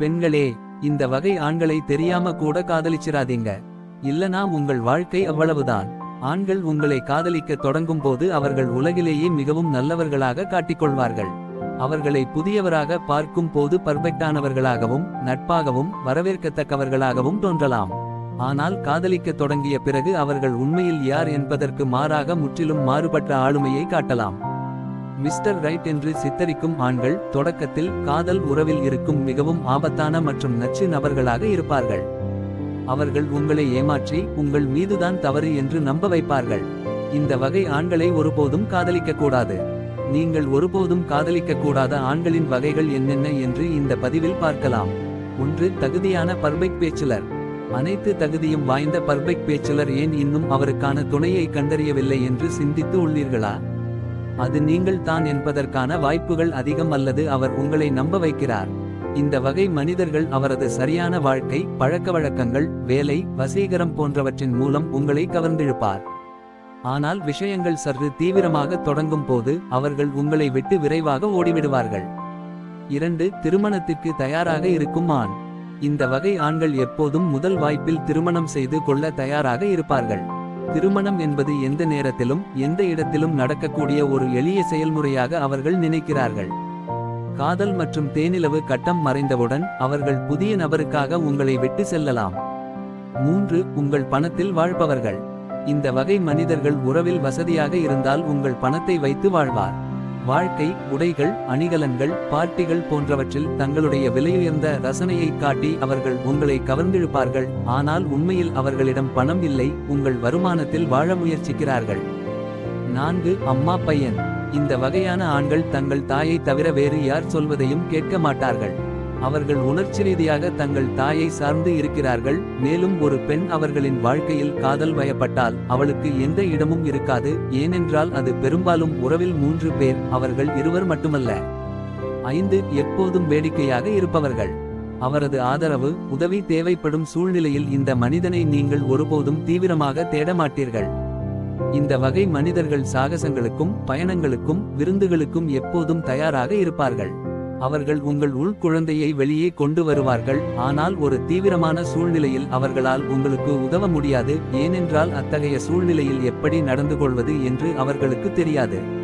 பெண்களே இந்த வகை ஆண்களை தெரியாம கூட காதலிச்சிராதீங்க. இல்லனா உங்கள் வாழ்க்கை அவ்வளவுதான். ஆண்கள் உங்களை காதலிக்க தொடங்கும் போது அவர்கள் உலகிலேயே மிகவும் நல்லவர்களாக காட்டிக்கொள்வார்கள். அவர்களை புதியவராக பார்க்கும் போது பர்ஃபெக்டானவர்களாகவும் நட்பாகவும் வரவேற்கத்தக்கவர்களாகவும் தோன்றலாம். ஆனால் காதலிக்க தொடங்கிய பிறகு அவர்கள் உண்மையில் யார் என்பதற்கு மாறாக முற்றிலும் மாறுபட்ட ஆளுமையை காட்டலாம். மிஸ்டர் ரைட் என்று சித்தரிக்கும் ஆண்கள் தொடக்கத்தில் காதல் உறவில் இருக்கும் மிகவும் ஆபத்தான மற்றும் நச்சு நபர்களாக இருப்பார்கள். அவர்கள் உங்களை ஏமாற்றி உங்கள் மீதுதான் தவறு என்று நம்ப வைப்பார்கள். இந்த வகை ஆண்களை ஒருபோதும் காதலிக்க கூடாது நீங்கள் ஒருபோதும் காதலிக்க கூடாத ஆண்களின் வகைகள் என்னென்ன என்று இந்த பதிவில் பார்க்கலாம். ஒன்று தகுதியான பர்பைக் பேச்சுலர். அனைத்து தகுதியும் வாய்ந்த பர்பைக் பேச்சுலர் ஏன் இன்னும் அவருக்கான துணையை கண்டறியவில்லை என்று சிந்தித்து உள்ளீர்களா? அது நீங்கள் தான் என்பதற்கான வாய்ப்புகள் அதிகம் அல்லது அவர் உங்களை நம்ப வைக்கிறார். இந்த வகை மனிதர்கள் அவரது சரியான வாழ்க்கை பழக்கவழக்கங்கள் வேலை வசீகரம் போன்றவற்றின் மூலம் உங்களை கவர்ந்திழுப்பார். ஆனால் விஷயங்கள் சற்று தீவிரமாக தொடங்கும் போது அவர்கள் உங்களை விட்டு விரைவாக ஓடிவிடுவார்கள். இரண்டு திருமணத்திற்கு தயாராக இருக்கும் ஆண். இந்த வகை ஆண்கள் எப்போதும் முதல் வாய்ப்பில் திருமணம் செய்து கொள்ள தயாராக இருப்பார்கள். திருமணம் என்பது எந்த நேரத்திலும் எந்த இடத்திலும் நடக்கக்கூடிய ஒரு எளிய செயல்முறையாக அவர்கள் நினைக்கிறார்கள். காதல் மற்றும் தேனிலவு கட்டம் மறைந்தவுடன் அவர்கள் புதிய நபருக்காக உங்களை விட்டு செல்லலாம். மூன்று உங்கள் பணத்தில் வாழ்பவர்கள். இந்த வகை மனிதர்கள் உறவில் வசதியாக இருந்தால் உங்கள் பணத்தை வைத்து வாழ்வார். வாழ்க்கை உடைகள் அணிகலன்கள் பார்ட்டிகள் போன்றவற்றில் தங்களுடைய விலையுயர்ந்த ரசனையை காட்டி அவர்கள் உங்களை கவர்ந்திழுப்பார்கள். ஆனால் உண்மையில் அவர்களிடம் பணம் இல்லை உங்கள் வருமானத்தில் வாழ முயற்சிக்கிறார்கள். நான்கு அம்மா பையன். இந்த வகையான ஆண்கள் தங்கள் தாயை தவிர வேறு யார் சொல்வதையும் கேட்க மாட்டார்கள். அவர்கள் உணர்ச்சி ரீதியாக தங்கள் தாயை சார்ந்து இருக்கிறார்கள். மேலும் ஒரு பெண் அவர்களின் வாழ்க்கையில் காதல் வயப்பட்டால் அவளுக்கு எந்த இடமும் இருக்காது. ஏனென்றால் அது பெரும்பாலும் உறவில் மூன்று பேர் அவர்கள் இருவர் மட்டுமல்ல. ஐந்து எப்போதும் வேடிக்கையாக இருப்பவர்கள். அவரது ஆதரவு உதவி தேவைப்படும் சூழ்நிலையில் இந்த மனிதனை நீங்கள் ஒருபோதும் தீவிரமாக தேடமாட்டீர்கள் இந்த வகை மனிதர்கள் சாகசங்களுக்கும் பயணங்களுக்கும் விருந்துகளுக்கும் எப்போதும் தயாராக இருப்பார்கள். அவர்கள் உங்கள் உள் குழந்தையை வெளியே கொண்டு வருவார்கள். ஆனால் ஒரு தீவிரமான சூழ்நிலையில் அவர்களால் உங்களுக்கு உதவ முடியாது. ஏனென்றால் அத்தகைய சூழ்நிலையில் எப்படி நடந்து கொள்வது என்று அவர்களுக்கு தெரியாது.